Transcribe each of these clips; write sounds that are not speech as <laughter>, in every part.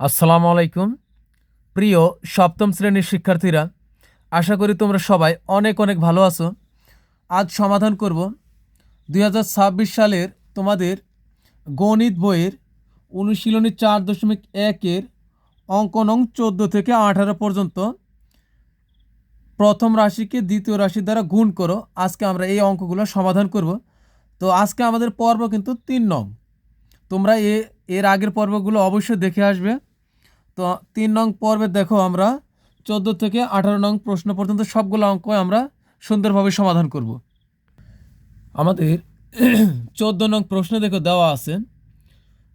আসসালামু আলাইকুম। প্রিয় সপ্তম শ্রেণির শিক্ষার্থীরা, আশা করি তোমরা সবাই অনেক অনেক ভালো আছো। আজ সমাধান করব দু হাজার ছাব্বিশ সালের তোমাদের গণিত বইয়ের অনুশীলনী চার দশমিক একের অঙ্ক নং চোদ্দ থেকে আঠারো পর্যন্ত। প্রথম রাশিকে দ্বিতীয় রাশি দ্বারা গুণ করো। আজকে আমরা এই অঙ্কগুলো সমাধান করব। তো আজকে আমাদের পর্ব কিন্তু তিন নং। তোমরা এ, এর আগের পর্বগুলো অবশ্যই দেখে আসবে। তো তিন নং পর্বে দেখো আমরা চোদ্দ থেকে আঠারো নং প্রশ্ন পর্যন্ত সবগুলো অঙ্ক আমরা সুন্দরভাবে সমাধান করব। আমাদের <clears throat> চোদ্দ নং প্রশ্ন দেখো দেওয়া আছে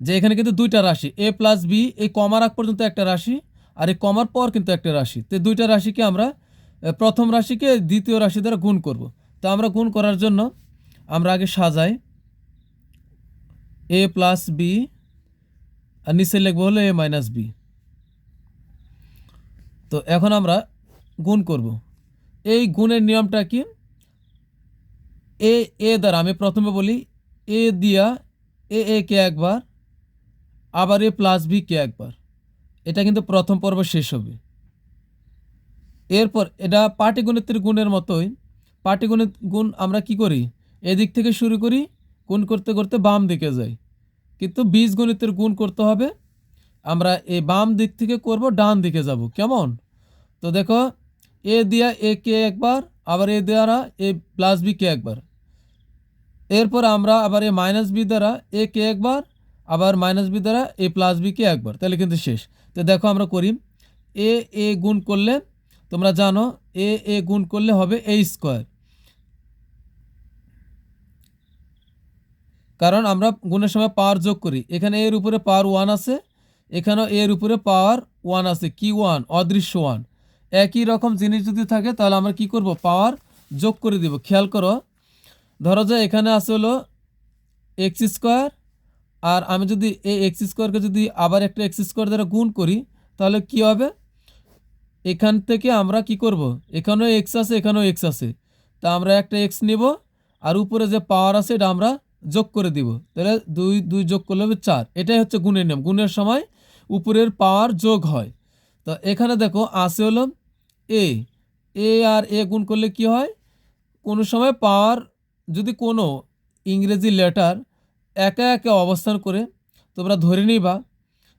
যে এখানে কিন্তু দুইটা রাশি এ প্লাস বি এই কমার আগ পর্যন্ত একটা রাশি আর এই কমার পর কিন্তু একটা রাশি। তো দুইটা রাশিকে আমরা প্রথম রাশিকে দ্বিতীয় রাশি দ্বারা গুণ করব। তো আমরা গুণ করার জন্য আমরা আগে সাজাই এ প্লাস বি আর নিচে লিখব হলো এ মাইনাস বি তো এখন আমরা গুণ করব। এই গুণের নিয়মটা কি? এ এ দ্বারা আমি প্রথমে বলি, এ দিয়া এ এ কে একবার, আবার এ প্লাস বি কে একবার। এটা কিন্তু প্রথম পর্ব শেষ হবে। এরপর এটা পাটিগণিতের গুণের মতোই, পাটিগণিত গুণ আমরা কি করি? এদিক থেকে শুরু করি, গুণ করতে করতে বাম দিকে যাই। কিন্তু বীজ বীজগণিতের গুণ করতে হবে। আমরা এই বাম দিক থেকে করব, ডান দিকে যাব। কেমন? তো দেখো, এ দিয়া এ কে একবার, আবার এ দ্বারা এ প্লাস বি কে একবার। এরপর আমরা আবার এ মাইনাস বি দ্বারা এ কে একবার, আবার মাইনাস বি দ্বারা এ প্লাস বি কে একবার। তাহলে কিন্তু শেষ। তো দেখো আমরা করি, এ এ গুণ করলে, তোমরা জানো, এ এ গুণ করলে হবে এ স্কোয়ার কারণ আমরা গুণের সময় পাওয়ার যোগ করি। এখানে এর উপরে পাওয়ার ওয়ান আছে, এখানেও এর উপরে পাওয়ার ওয়ান আছে, কি ওয়ান অদৃশ্য ওয়ান একই রকম জিনিস যদি থাকে, তাহলে আমরা কি করব? পাওয়ার যোগ করে দিব। খেয়াল করো, ধরো যে এখানে আছে হলো এক্স স্কোয়ার আর আমি যদি এই এক্স স্কোয়ারকে যদি আবার একটা এক্স স্কোয়ার দ্বারা গুণ করি, তাহলে কি হবে? এখান থেকে আমরা কি করব? এখানেও এক্স আছে, এখানেও এক্স আছে। তা আমরা একটা এক্স নিব, আর উপরে যে পাওয়ার আছে, এটা আমরা যোগ করে দিব। তাহলে দুই দুই যোগ করলে হবে চার। এটাই হচ্ছে গুণের নিয়ম। গুণের সময় উপরের পাওয়ার যোগ হয়। তো এখানে দেখো, আছে হলো এ এ আর এ গুণ করলে কি হয়? কোনো সময় পাওয়ার যদি কোনো ইংরেজি লেটার একা একা অবস্থান করে, তোমরা ধরে নিবা,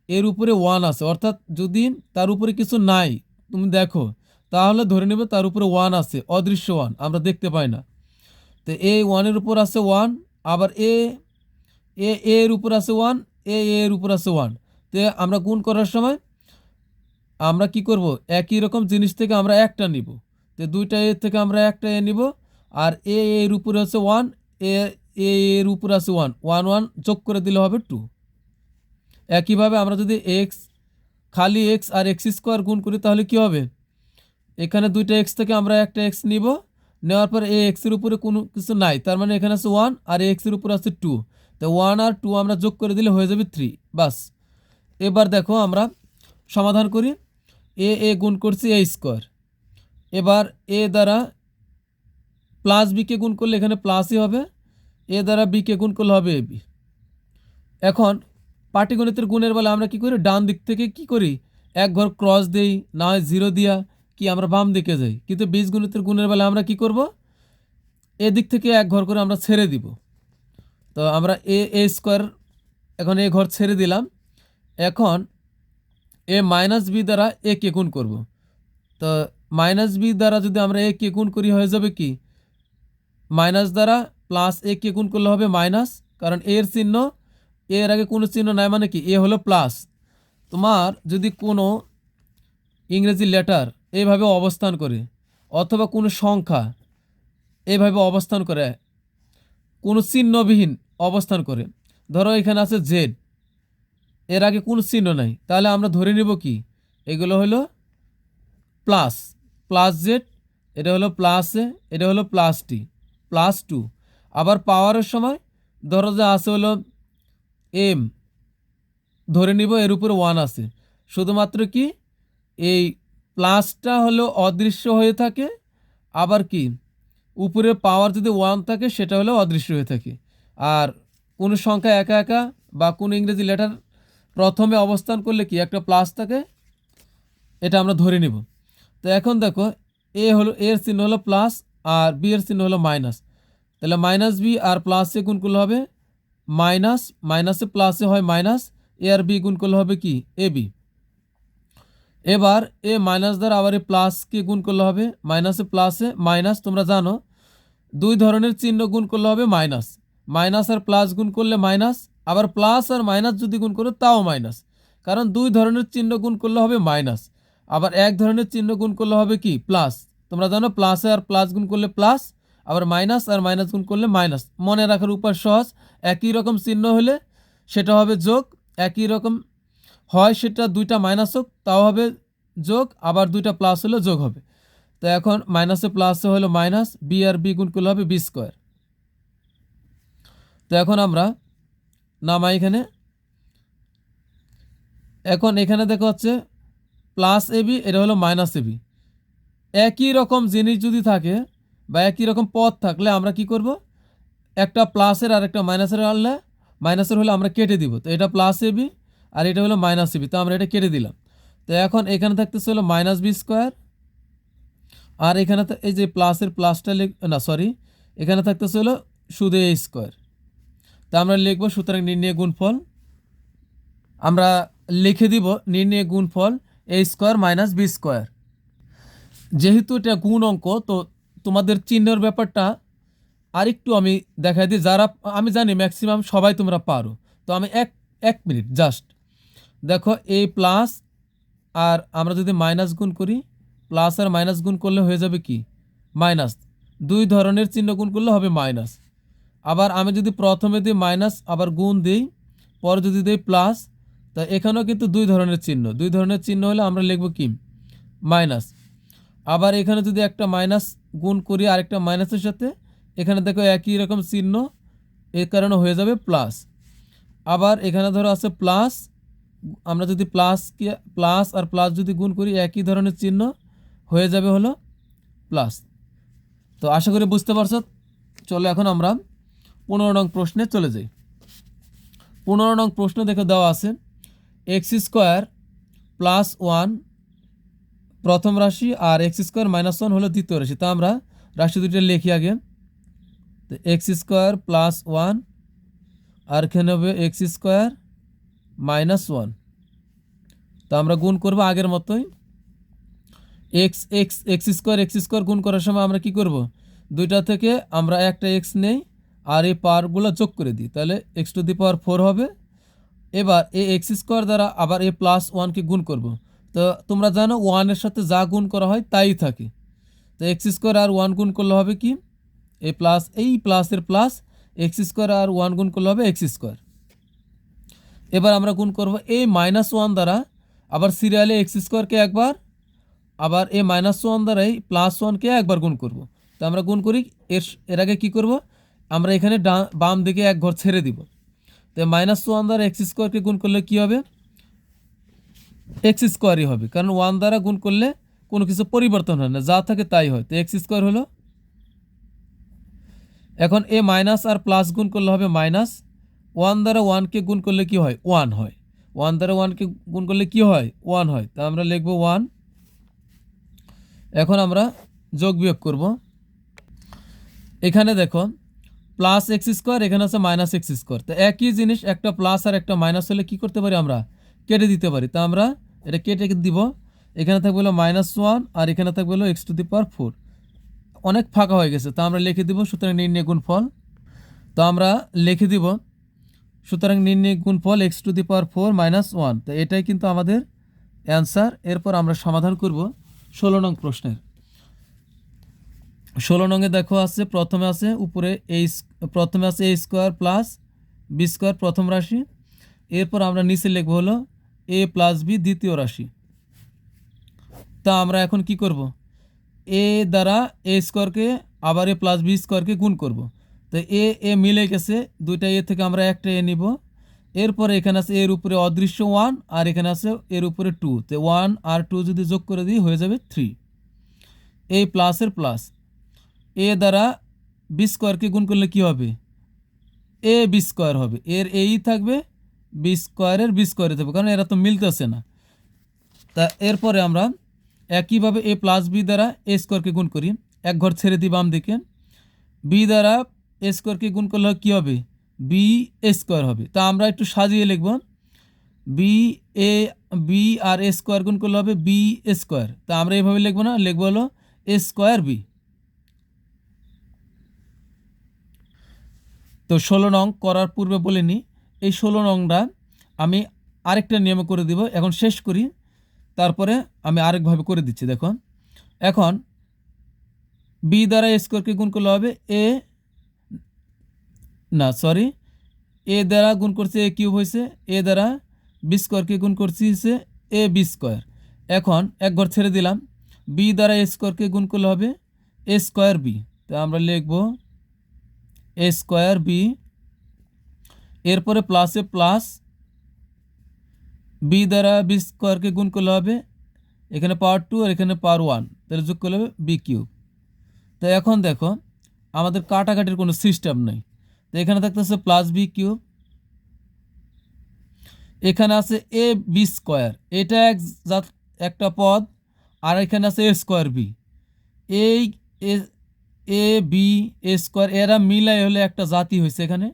এর উপরে ওয়ান আছে। অর্থাৎ যদি তার উপরে কিছু নাই, তুমি দেখো, তাহলে ধরে নেবে তার উপরে ওয়ান আছে, অদৃশ্য ওয়ান আমরা দেখতে পাই না। তো এই ওয়ানের উপর আছে ওয়ান আবার এ এ এ এর উপর আছে ওয়ান এ এ এর উপর আছে ওয়ান তো আমরা গুণ করার সময় আমরা কি করব? একই রকম জিনিস থেকে আমরা একটা নিব। তো দুইটা এর থেকে আমরা একটা এ নিব, আর এ এর উপরে আছে ওয়ান এ এ এর উপরে আছে ওয়ান ওয়ান ওয়ান যোগ করে দিলে হবে টু একইভাবে আমরা যদি এক্স খালি এক্স আর এক্স স্কোয়ার গুণ করি তাহলে কি হবে? এখানে দুইটা এক্স থেকে আমরা একটা এক্স নিব, নেওয়ার পর এ এক্সের উপরে কোনো কিছু নাই। তার মানে এখানে আছে ওয়ান আর এ এক্সের উপরে আছে টু তো ওয়ান আর টু আমরা যোগ করে দিলে হয়ে যাবে থ্রি বাস। এবার দেখো আমরা সমাধান করি। এ এ গুণ করছি, এ স্কোয়ার এবার এ দ্বারা প্লাস বিকে গুণ করলে এখানে প্লাসই হবে, এ দ্বারা বিকে গুণ করলে হবে এ বি এখন পাটিগণিতের গুণের বেলা আমরা কি করি? ডান দিক থেকে কি করি? এক ঘর ক্রস দেই, না হয় জিরো দিয়া, কি আমরা বাম দিকে যাই। কিন্তু বীজগণিতের গুণের বেলা আমরা কি করব? এদিক থেকে এক ঘর করে আমরা ছেড়ে দিব। তো আমরা এ এ স্কোয়ার এখন এ ঘর ছেড়ে দিলাম। এখন এ মাইনাস বি দ্বারা এ কে গুণ করব। তো মাইনাস বি দ্বারা যদি আমরা এ কে গুণ করি হয়ে যাবে কি? মাইনাস দ্বারা প্লাস এ কে গুণ করলে হবে মাইনাস, কারণ এর চিহ্ন এর আগে কোনো চিহ্ন নাই মানে কি? এ হলো প্লাস। তোমার যদি কোনো ইংরেজি লেটার এইভাবে অবস্থান করে, অথবা কোনো সংখ্যা এইভাবে অবস্থান করে, কোনো চিহ্নবিহীন অবস্থান করে, ধরো এখানে আছে জেড এর আগে কোনো চিহ্ন নাই। তাহলে আমরা ধরে নেব কি? এগুলো হলো প্লাস। প্লাস জেড, এটা হলো প্লাস এ, এটা হলো প্লাস টি, প্লাস টু। আবার পাওয়ারের সময় ধরো যে আছে হলো এম। ধরে নিব এর উপরে ওয়ান আছে। শুধুমাত্র কি? এই প্লাসটা হলো অদৃশ্য হয়ে থাকে। আবার কি? উপরে পাওয়ার যদি ওয়ান থাকে, সেটা হলো অদৃশ্য হয়ে থাকে। আর কোনো সংখ্যা একা একা বা কোনো ইংরেজি লেটার প্রথমে অবস্থান করলে কি? একটা প্লাস থাকে। এটা আমরা ধরে নিব। তো এখন দেখো, এ হলো এর চিহ্ন হলো প্লাস আর বি এর চিহ্ন হলো মাইনাস তাহলে মাইনাস বি আর প্লাসে গুণ করলে হবে মাইনাস মাইনাসে প্লাসে হয় মাইনাস এ আর বি গুণ করলে হবে কি? A B. এবার এ মাইনাস দ্বারা আবার এ প্লাসকে গুণ করলে হবে? মাইনাসে প্লাসে মাইনাস তোমরা জানো, দুই ধরনের চিহ্ন গুণ করলে হবে মাইনাস মাইনাস আর প্লাস গুণ করলে মাইনাস আবার প্লাস আর মাইনাস যদি গুণ করো, তাও মাইনাস কারণ দুই ধরনের চিহ্ন গুণ করলে হবে মাইনাস আবার এক ধরনের চিহ্ন গুণ করলে হবে কি? প্লাস তোমরা জানো প্লাসে আর প্লাস গুণ করলে প্লাস আবার মাইনাস আর মাইনাস গুণ করলে মাইনাস মনে রাখার উপায় সহজ, একই রকম চিহ্ন হলে সেটা হবে যোগ, একই রকম হয় সেটা দুইটা মাইনাস হোক, তাও হবে যোগ, আবার দুইটা প্লাস হলে যোগ হবে। তো এখন মাইনাসে প্লাসে হলো মাইনাস বি আর বি গুণ করলে হবে বি স্কোয়ার তো এখন আমরা নামাই এখানে। এখন এখানে দেখা হচ্ছে প্লাস এবি এটা হলো মাইনাস এবি একই রকম জিনিস যদি থাকে বা একই রকম পথ থাকলে আমরা কি করব? একটা প্লাসের আর একটা মাইনাসের আনলে মাইনাসের হলে আমরা কেটে দিব। তো এটা প্লাস এবি আর এটা হলো মাইনাস এবি তো আমরা এটা কেটে দিলাম। তো এখন এখানে থাকতেছে হলো মাইনাস বি স্কোয়ার আর এখানে এই যে প্লাসের প্লাসটা না সরি এখানে থাকতেছে হলো সুদে স্কোয়ার তা আমরা লিখব, সুতরাং নির্ণয় গুণফল। আমরা লিখে দিব নির্ণয় গুণফল A square minus B square যেহেতু এটা গুণ অঙ্ক, তো তোমাদের চিহ্নের ব্যাপারটা আরেকটু আমি দেখাই দিই। যারা, আমি জানি ম্যাক্সিমাম সবাই তোমরা পারো। তো আমি এক এক মিনিট জাস্ট দেখো এ প্লাস আর আমরা যদি মাইনাস গুণ করি প্লাস আর মাইনাস গুণ করলে হয়ে যাবে কি? মাইনাস দুই ধরনের চিহ্ন গুণ করলে হবে মাইনাস আবার আমি যদি প্রথমে দিই মাইনাস আবার গুণ দিই, পরে যদি দিই প্লাস তা এখানেও কিন্তু দুই ধরনের চিহ্ন। দুই ধরনের চিহ্ন হলে আমরা লিখব কি? মাইনাস আবার এখানে যদি একটা মাইনাস গুণ করি আরেকটা মাইনাসের সাথে, এখানে দেখো একই রকম চিহ্ন, এর কারণে হয়ে যাবে প্লাস আবার এখানে ধরো আছে প্লাস আমরা যদি প্লাসকে প্লাস আর প্লাস যদি গুণ করি, একই ধরনের চিহ্ন হয়ে যাবে হলো প্লাস তো আশা করি বুঝতে পারছ? চলো এখন আমরা পনেরো নং প্রশ্নে চলে যাই। পনেরো নং প্রশ্ন দেখে দেওয়া আছে এক্স স্কোয়ার প্লাস ওয়ান প্রথম রাশি আর এক্স স্কোয়ার মাইনাস ওয়ান হলো দ্বিতীয় রাশি। তা আমরা রাশি দুটো লিখি আগে। তো এক্স স্কোয়ার প্লাস ওয়ান আর এখানে হবে এক্স স্কোয়ার মাইনাস ওয়ান তো আমরা গুণ করব আগের মতোই। X X X square X square গুণ করার সময় আমরা কি করব? দুইটা থেকে আমরা একটা এক্স নেই আর এই পাওয়ারগুলো যোগ করে দিই, তাহলে X to the power four হবে। এবার এই এক্স স্কোয়ার দ্বারা আবার এ প্লাস ওয়ানকে গুণ করব। তো তোমরা জানো ওয়ানের সাথে যা গুণ করা হয় তাই থাকে। তো এক্স স্কোয়ার আর ওয়ান গুণ করলে হবে কি? এ প্লাস এই প্লাসের প্লাস এক্স স্কোয়ার আর ওয়ান গুণ করলে হবে এক্স স্কোয়ার এবার আমরা গুণ করব এই মাইনাস ওয়ান দ্বারা, আবার সিরিয়ালে এক্স স্কোয়ারকে একবার, আবার এ মাইনাস ওয়ান দ্বারাই প্লাস ওয়ানকে একবার গুণ করব। তো আমরা গুণ করি, এর এর আগে কী করব? আমরা এখানে বাম দিকে এক ঘর ছেড়ে দিব। তো মাইনাস ওয়ান দ্বারা এক্স স্কোয়ারকে গুণ করলে কী হবে? এক্স স্কোয়ারই হবে। কারণ ওয়ান দ্বারা গুণ করলে কোনো কিছু পরিবর্তন হয় না। যা থাকে তাই হয়। তো এক্স স্কোয়ার হলো? এখন এ মাইনাস আর প্লাস গুণ করলে হবে মাইনাস ওয়ান দ্বারা ওয়ানকে গুণ করলে কি হয়? ওয়ান হয়। ওয়ান দ্বারা ওয়ানকে গুণ করলে কি হয়? ওয়ান হয়। তা আমরা লিখব ওয়ান এখন আমরা যোগ বিয়োগ করব। এখানে দেখো প্লাস এক্স স্কোয়ার এখানে আছে মাইনাস এক্স স্কোয়ার তো একই জিনিস, একটা প্লাস আর একটা মাইনাস হলে কি করতে পারি আমরা? কেটে দিতে পারি। তা আমরা এটা কেটে দিব। এখানে থাকবে মাইনাস ওয়ান আর এখানে থাকবে হলো X to the power four অনেক ফাঁকা হয়ে গেছে। তা আমরা লিখে দিব সুতরাং নির্ণয় গুণফল। তো আমরা লিখে দিব সুতরাং নির্ণয় গুণফল X to the power four minus one তো এটাই কিন্তু আমাদের অ্যান্সার এরপর আমরা সমাধান করব ষোলো নং প্রশ্নের। ষোলো নঙে দেখো আছে, প্রথমে আছে উপরে এ প্রথমে আছে A square plus B square প্রথম রাশি। এরপর আমরা নিচে লিখব হলো এ প্লাস বি দ্বিতীয় রাশি। তা আমরা এখন কি করব? এ দ্বারা এ স্কোয়ারকে আবার এ প্লাস বি স্কোয়ারকে গুণ করব। তো এ এ মিলে গেছে, দুইটা এ থেকে আমরা একটা এ নিব। এরপরে এখানে আছে এর উপরে অদৃশ্য ওয়ান আর এখানে আছে এর উপরে টু তো ওয়ান আর টু যদি যোগ করে দিই হয়ে যাবে থ্রি এই প্লাসের প্লাস এ দ্বারা বি স্কোয়ারকে গুণ করলে কি হবে? এ বি স্কোয়ার হবে। এর এই থাকবে, বি স্কোয়ারের বি স্কোয়ারে দেবো কারণ এরা তো মিলতেছে না। তা এরপরে আমরা একইভাবে এ প্লাস বি দ্বারা এ স্কোয়ারকে গুণ করি। এক ঘর ছেড়ে দিই বাম দিকে। বি দ্বারা এ স্কোয়ারকে গুণ করলে কী হবে? বি এ স্কোয়ার হবে। তা আমরা একটু সাজিয়ে লিখব। বি এ, বি আর এ স্কোয়ার গুণ করলে হবে বি স্কোয়ার। তা আমরা এভাবে লিখব না। লিখব হলো এ স্কোয়ার বি। তো ষোলো নং করার পূর্বে বলে নিই এই ষোলো নংটা আমি আরেকটা নিয়মে করে দিব, এখন শেষ করি, তারপরে আমি আরেকভাবে করে দিচ্ছি, দেখো। এখন বি দ্বারা স্কোয়ারকে গুণ করলে হবে এ, না, সরি, এ দ্বারা গুণ করছে এ কিউব হয়েছে, এ দ্বারা বি স্কোয়ারকে গুণ করছি হচ্ছে এ বি স্কোয়ার। এখন এক ঘর ছেড়ে দিলাম, বি দ্বারা এ স্কোয়ারকে গুণ করলে হবে এ স্কোয়ার বি, তা আমরা লিখব এ স্কোয়ার বি এরপরে প্লাসে প্লাস বি দ্বারা বি স্কোয়ারকে গুণ করলে হবে এখানে পাওয়ার টু আর এখানে পাওয়ার ওয়ান তাহলে যোগ করলে হবে বি কিউব তো এখন দেখো, আমাদের কাটাকাটির কোনো সিস্টেম নেই। তো এখানে থাকতেছে প্লাস বি কিউব এখানে আছে এ বি স্কোয়ার এটা এক একটা পদ, আর এখানে আছে এ স্কোয়ার বি এই এ বি এ স্কোয়ার এরা মিলাই হলে একটা জাতি হয়েছে এখানে।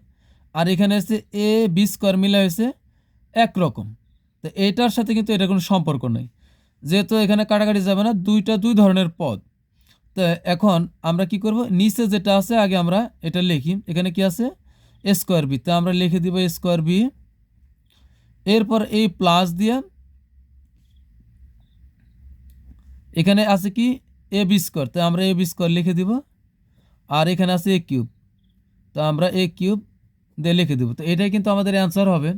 আর এখানে আছে এ বি স্কোয়ার মিলাই হয়েছে একরকম। তো এটার সাথে কিন্তু এটা কোনো সম্পর্ক নেই। যেহেতু এখানে কাটাকাটি যাবে না, দুইটা দুই ধরনের পদ। তো এখন আমরা কি করব? নিচে যেটা আছে, আগে আমরা এটা লিখি। এখানে কি আছে? স্কোয়ার বি তো আমরা লিখে দিব স্কোয়ার বি এরপর এই প্লাস দিয়ে এখানে আছে কি? এ বি স্কোয়ার তো আমরা এ বি স্কোয়ার লিখে দিব। আর এখানে আছে এ কিউব তো আমরা এ কিউব দিয়ে লিখে দেবো। তো এটাই কিন্তু আমাদের অ্যান্সার হবে।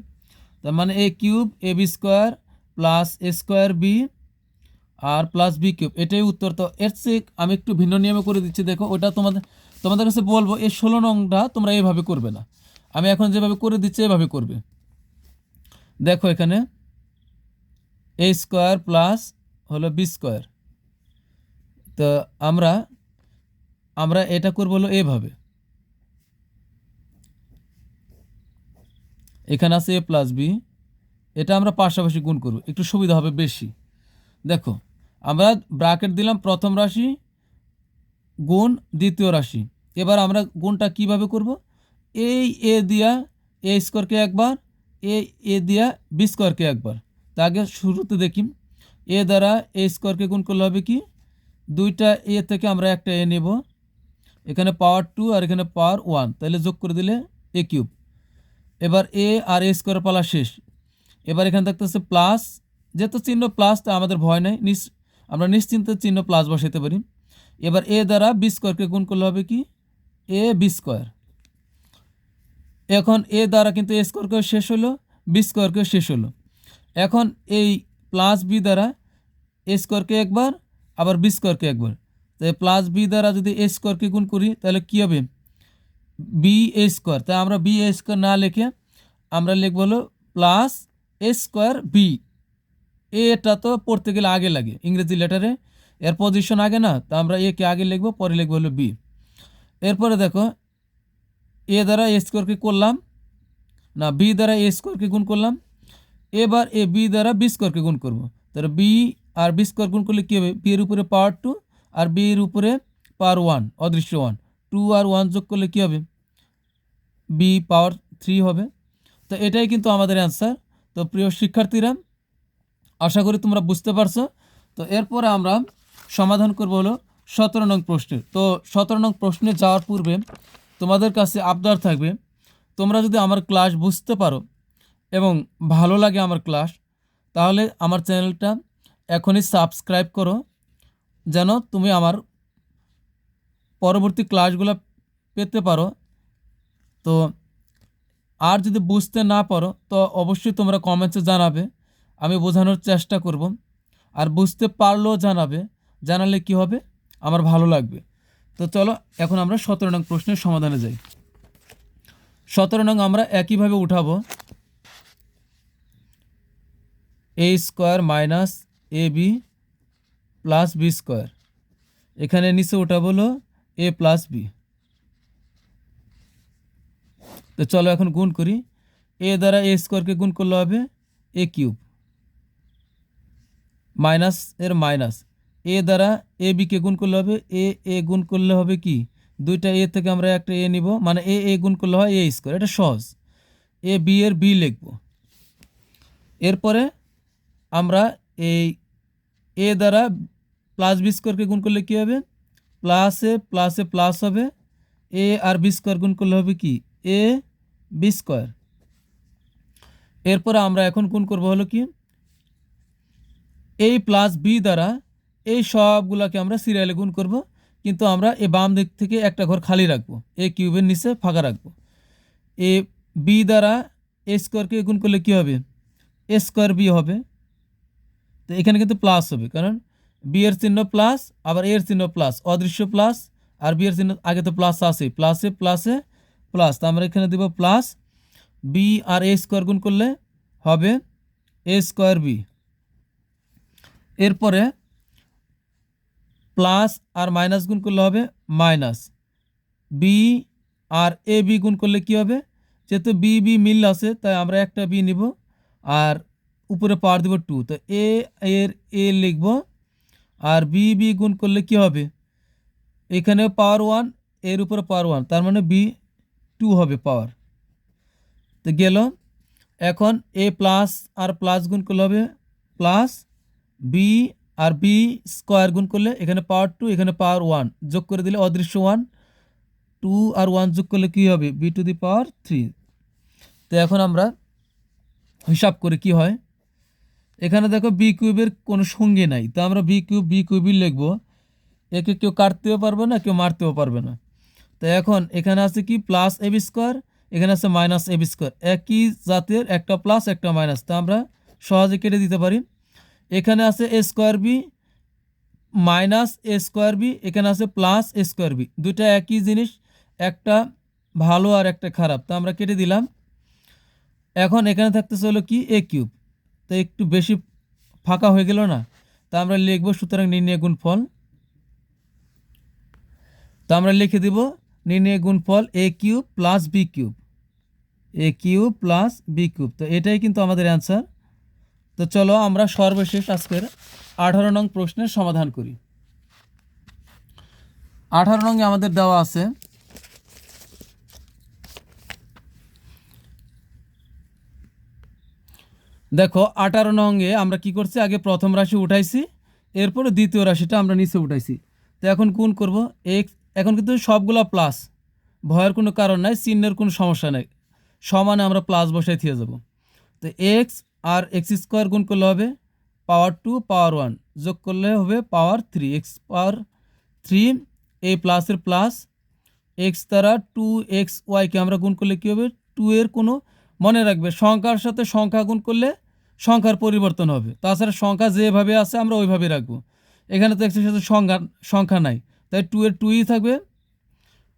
তার মানে A cube A B square plus A square B R plus B cube এটাই উত্তর। তো এর চেয়ে আমি একটু ভিন্ন নিয়মে করে দিচ্ছি। দেখো, ওটা তোমাদের তোমাদের কাছে বলব, এই ষোলো নংটা তোমরা এইভাবে করবে না। আমি এখন যেভাবে করে দিচ্ছি, এভাবে করবে। দেখো এখানে এ স্কোয়ার প্লাস হলো বি স্কোয়ার তো আমরা আমরা এটা করব হলো এভাবে। এখানে আছে এ প্লাস বি। এটা আমরা পাশাপাশি গুণ করব। একটু সুবিধা হবে বেশি। দেখো, আমরা ব্রাকেট দিলাম প্রথম রাশি গুণ দ্বিতীয় রাশি। এবার আমরা গুণটা কীভাবে করব? এই এ দিয়া এ স্কোয়ারকে একবার এ এ দিয়া বি স্কোয়ারকে একবার। তা আগে শুরুতে দেখি। এ দ্বারা এ স্কোয়ারকে গুণ করলে হবে কি? দুইটা এ থেকে আমরা একটা এ নেব। এখানে পাওয়ার টু আর এখানে পাওয়ার ওয়ান তাহলে যোগ করে দিলে এ কিউব এবার এ আর এ স্কোয়ার পালা শেষ। এবার এখানে থাকতেছে প্লাস যেহেতু চিহ্ন প্লাস তা আমাদের ভয় নাই। নিশ আমরা নিশ্চিন্তে চিহ্ন প্লাস বসাতে পারি। এবার এ দ্বারা বি স্কোয়ারকে গুণ করলে হবে কি? এ বি স্কোয়ার এখন এ দ্বারা কিন্তু এ স্কোয়ারকেও শেষ হলো বি স্কোয়ারকেও শেষ হলো। এখন এই প্লাস বি দ্বারা এ স্কোয়ারকে একবার, আবার বি স্কোয়ারকে একবার। প্লাস বি দ্বারা যদি এ স্কোয়ারকে গুণ করি, তাহলে কী হবে? বি এ স্কোয়ার তাই আমরা বি এ স্কোয়ার না লিখে আমরা লিখব হলো প্লাস এ স্কোয়ার বি এটা তো পড়তে গেলে আগে লাগে ইংরেজি লেটারে এর পজিশন আগে না, তা আমরা এ কে আগে লিখব, পরে লিখব হলো বি এরপরে দেখো এ দ্বারা এ স্কোয়ারকে করলাম, না বি দ্বারা এ স্কোয়ারকে গুণ করলাম, এবার এ বি দ্বারা বি স্কোয়ারকে গুণ করব। তাহলে বি আর বি স্কোয়ার গুণ করলে কী হবে? বি এর উপরে পাওয়ার টু আর বি এর উপরে পাওয়ার ওয়ান, অদৃশ্য ওয়ান। টু আর ওয়ান যোগ করলে কী হবে? বি পাওয়ার থ্রি হবে। তো এটাই কিন্তু আমাদের অ্যান্সার। তো প্রিয় শিক্ষার্থীরা, আশা করি তোমরা বুঝতে পারছ। তো এরপরে আমরা সমাধান করব হলো সতেরো নং প্রশ্নের তো সতেরো নং প্রশ্নে যাওয়ার পূর্বে তোমাদের কাছে আবদার থাকবে, তোমরা যদি আমার ক্লাস বুঝতে পারো এবং ভালো লাগে আমার ক্লাস, তাহলে আমার চ্যানেলটা এখনই সাবস্ক্রাইব করো। যেন তুমি আমার পরবর্তী ক্লাসগুলো পেতে পারো। তো আর যদি বুঝতে না পারো, তো অবশ্যই তোমরা কমেন্টসে জানাবে। আমি বোঝানোর চেষ্টা করব। আর বুঝতে পারলেও জানাবে। জানালে কি হবে? আমার ভালো লাগবে। তো চলো, এখন আমরা সতেরো নং প্রশ্নের সমাধানে যাই। সতেরো নং আমরা একইভাবে উঠাবো। A square minus A B plus B square. এখানে নিচে উঠাবো হলো এ প্লাস বি। তো চলো এখন গুণ করি। এ দ্বারা এ স্কোয়ারকে গুণ করলে হবে এ কিউব। মাইনাস এর মাইনাস। এ দ্বারা এ বিকে গুণ করলে হবে, এ এ গুণ করলে হবে কি? দুইটা এ থেকে আমরা একটা এ নিব মানে এ এ গুণ করলে হয় এ স্কোয়ার। এটা সহজ। এ বি এর বি লিখব। এরপরে আমরা এই এ দ্বারা প্লাস বি স্কোয়ারকে গুণ করলে কী হবে? প্লাসে প্লাসে প্লাস হবে। এ আর বি স্কোয়ার গুণ করলে হবে কি? এ বি স্কোয়ার এরপরে আমরা এখন গুণ করব হলো কি? এই প্লাস বি দ্বারা এই সবগুলোকে আমরা সিরিয়ালে গুণ করব। কিন্তু আমরা এ বাম দিক থেকে একটা ঘর খালি রাখব। এ কিউবের নিচে ফাঁকা রাখব। এ বি দ্বারা এ স্কোয়ারকে গুণ করলে কী হবে? এ স্কোয়ার বি হবে। তো এখানে কিন্তু প্লাস হবে, কারণ বি এর চিহ্ন প্লাস আবার এর চিহ্ন প্লাস অদৃশ্য প্লাস আর বি এর চিহ্ন আগে তো প্লাস আছে প্লাসে প্লাসে প্লাস তো আমরা এখানে দেব প্লাস বি আর এ স্কোয়ার গুণ করলে হবে এ স্কোয়ার বি এরপরে প্লাস আর মাইনাস গুণ করলে হবে মাইনাস বি আর এ বি গুণ করলে কি হবে? যেহেতু বি বি মিল আছে, তাই আমরা একটা বি নিব, আর উপরে পাওয়ার দেব টু তো এ এর এ লিখব, আর বি বি গুণ করলে কি হবে? এখানে পাওয়ার ওয়ানের উপরে পাওয়ার ওয়ান তার মানে বি টু হবে পাওয়ার তো গেল, এখন এ প্লাস আর প্লাস গুণ করলে হবে প্লাস বি আর বি স্কোয়ার গুণ করলে এখানে পাওয়ার টু এখানে পাওয়ার ওয়ান যোগ করে দিলে অদৃশ্য ওয়ান টু আর ওয়ান যোগ করলে কী হবে? B to the power three তো এখন আমরা হিসাব করে কি হয়? এখানে দেখো বি কিউবের কোনো সঙ্গে নাই। তো আমরা বি কিউব বি কিউবই লিখব। একে কেউ কাটতেও পারবে না, কেউ মারতেও পারবে না। তো এখন এখানে আছে কি? প্লাস এ বি স্কোয়ার এখানে আছে মাইনাস এ বি স্কোয়ার একই জাতের একটা প্লাস একটা মাইনাস তা আমরা সহজে কেটে দিতে পারি। এখানে আছে A square B minus A square B এখানে আছে প্লাস এ স্কোয়ার বি দুটা একই জিনিস, একটা ভালো আর একটা খারাপ। তা আমরা কেটে দিলাম। এখন এখানে থাকতেছে হলো কি? এ কিউব তো একটু বেশি ফাঁকা হয়ে গেল না। তা আমরা লিখব, সুতরাং নির্ণয় গুণ ফল তো আমরা লিখে দিব, নির্ণয় গুণ ফল A cube plus B cube. A cube plus B cube. তো এটাই কিন্তু আমাদের অ্যান্সার তো চলো আমরা সর্বশেষ আজকের আঠারো নং প্রশ্নের সমাধান করি। আঠারো নং আমাদের দেওয়া আছে দেখো, আঠারো নঙ্গে আমরা কি করছি? আগে প্রথম রাশি উঠাইছি, এরপরে দ্বিতীয় রাশিটা আমরা নিচে উঠাইছি। তো এখন কোন করব? এক্স এখন কিন্তু সবগুলা প্লাস ভয়ের কোনো কারণ নাই, চিহ্নের কোনো সমস্যা নেই। সমানে আমরা প্লাস বসাই থিয়ে যাব। তো এক্স আর এক্স স্কোয়ার গুণ করলে হবে পাওয়ার টু পাওয়ার ওয়ান যোগ করলে হবে power three X power three এ প্লাসের প্লাস এক্স দ্বারা টু এক্স ওয়াইকে আমরা গুণ করলে কী হবে? টু এর কোনো মনে রাখবে, সংখ্যার সাথে সংখ্যা গুণ করলে সংখ্যার পরিবর্তন হবে। তাছাড়া সংখ্যা যেভাবে আছে, আমরা ওইভাবে রাখব। এখানে তো এক্সের সাথে সংখ্যা সংখ্যা নাই। তাই টু এর টুই থাকবে।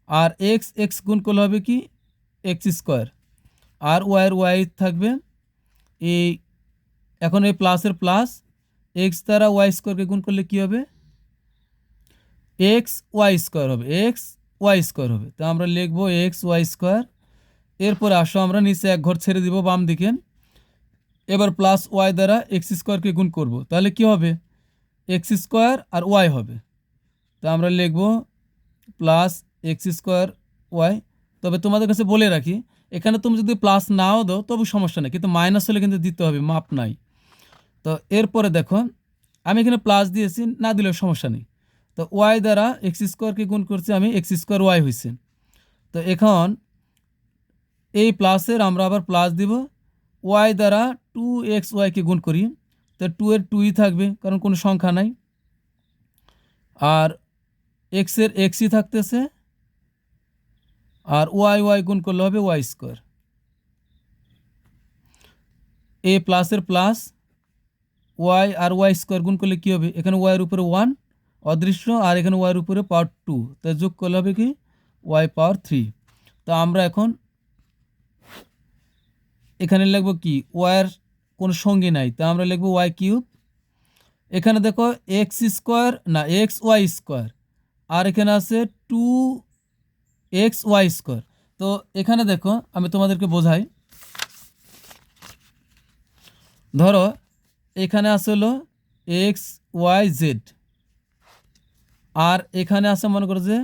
আর এক্স এক্স গুণ করলে হবে কি? এক্স স্কোয়ার আর ওয়াইয়ের ওয়াই থাকবে। এই, এখন এই প্লাসের প্লাস এক্স দ্বারা ওয়াই স্কোয়ারকে গুণ করলে কী হবে? এক্স ওয়াই স্কোয়ার হবে। এক্স ওয়াই স্কোয়ার হবে। তো আমরা লিখব এক্স ওয়াই স্কোয়ার এরপরে আসো, আমরা নিচে এক ঘর ছেড়ে দিব বাম দিকে। এবার প্লাস ওয়াই দ্বারা এক্স স্কোয়ারকে গুণ করব। তাহলে কি হবে? এক্স স্কোয়ার আর ওয়াই হবে। তো আমরা লিখব প্লাস এক্স স্কোয়ার ওয়াই তবে তোমাদের কাছে বলে রাখি, এখানে তুমি যদি প্লাস নাও দাও, তবু সমস্যা নেই, কিন্তু মাইনাস হলে কিন্তু দিতে হবে, মাপ নাই। তো এরপরে দেখো, আমি এখানে প্লাস দিয়েছি, না দিলেও সমস্যা নেই। তো ওয়াই দ্বারা এক্স স্কোয়ারকে গুণ করছি আমি এক্স স্কোয়ার ওয়াই হয়েছে তো এখন এই প্লাসের আমরা আবার প্লাস দিব ওয়াই দ্বারা টু এক্স ওয়াইকে গুণ করি। তো টু এর টুই থাকবে, কারণ কোনো সংখ্যা নাই। আর এক্সের এক্সই থাকতেছে। আর ওয়াই ওয়াই গুণ করলে হবে ওয়াই স্কোয়ার এ প্লাসের প্লাস ওয়াই আর ওয়াই স্কোয়ার গুণ করলে কী হবে? এখানে ওয়াইয়ের উপরে ওয়ান অদৃশ্য, আর এখানে ওয়াইয়ের উপরে পাওয়ার টু তাই যোগ করলে হবে কি? ওয়াই পাওয়ার থ্রি তো আমরা এখন এখানে লিখব কি? ওয়াইয়ের কোনো সঙ্গী নাই। তা আমরা লিখব ওয়াই কিউব এখানে দেখো এক্স স্কোয়ার না এক্স ওয়াই স্কোয়ার আর এখানে আছে টু এক্স ওয়াই স্কোয়ার তো এখানে দেখো, আমি তোমাদেরকে বোঝাই। ধরো, এখানে আছে হলো এক্স ওয়াই জেড আর এখানে আছে, মনে করো যে,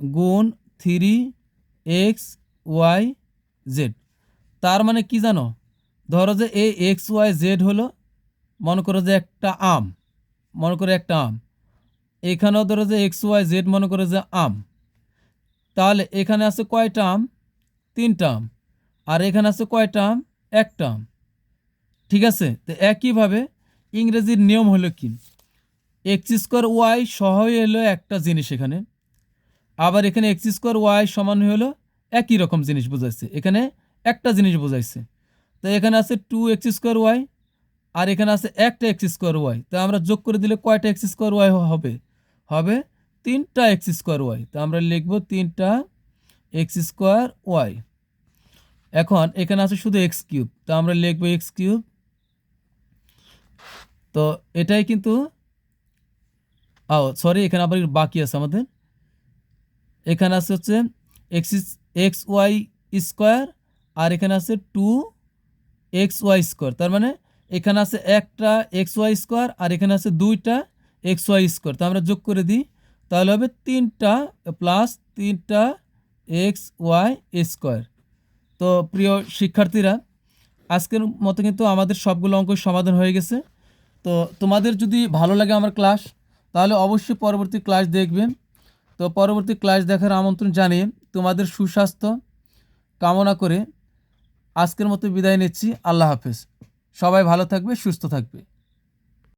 গুণ থ্রি এক্স ওয়াই জেড তার মানে কি জানো? ধরো যে এই এক্স ওয়াই জেড হলো, মনে করো যে একটা আম, মনে করো একটা আম। এখানেও ধরো যে এক্স ওয়াই জেড, মনে করো যে আম। তাহলে এখানে আছে কয়টা আম? তিনটা আম। আর এখানে আছে কয়টা আম? একটা আম। ঠিক আছে? তো একইভাবে ইংরেজির নিয়ম হলো কি? এক্স স্কোয়ার ওয়াই সহই হলো একটা জিনিস এখানে। আবার এখানে এক্স স্কোয়ার ওয়াই সমান হলো একই রকম জিনিস বোঝাচ্ছে। এখানে একটা জিনিস বোঝাইছে। তো এখানে আছে টু এক্স স্কোয়ার ওয়াই আর এখানে আছে একটা এক্স স্কোয়ার ওয়াই তো আমরা যোগ করে দিলে কয়টা এক্স স্কোয়ার ওয়াই হবে? হবে তিনটা এক্স স্কোয়ার ওয়াই তো আমরা লিখব তিনটা এক্স স্কোয়ার ওয়াই এখন এখানে আছে শুধু এক্স কিউব তো আমরা লিখব এক্স কিউব তো এটাই কিন্তু ও সরি এখানে আবার বাকি আছে আমাদের। এখানে আছে হচ্ছে এক্স এক্স ওয়াই স্কোয়ার আর এখানে আছে টু এক্স ওয়াই স্কোয়ার তার মানে এখানে আছে একটা এক্স ওয়াই স্কোয়ার আর এখানে আছে দুইটা এক্স ওয়াই স্কোয়ার তো আমরা যোগ করে দিই, তাহলে হবে তিনটা প্লাস তিনটা এক্স ওয়াই স্কোয়ার তো প্রিয় শিক্ষার্থীরা, আজকের মতো কিন্তু আমাদের সবগুলো অঙ্ক সমাধান হয়ে গেছে। তো তোমাদের যদি ভালো লাগে আমার ক্লাস, তাহলে অবশ্যই পরবর্তী ক্লাস দেখবেন। তো পরবর্তী ক্লাস দেখার আমন্ত্রণ জানিয়ে তোমাদের সুস্বাস্থ্য কামনা করে আজকের মতো বিদায় নিচ্ছি। আল্লাহ হাফেজ। সবাই ভালো থাকবে সুস্থ থাকবে।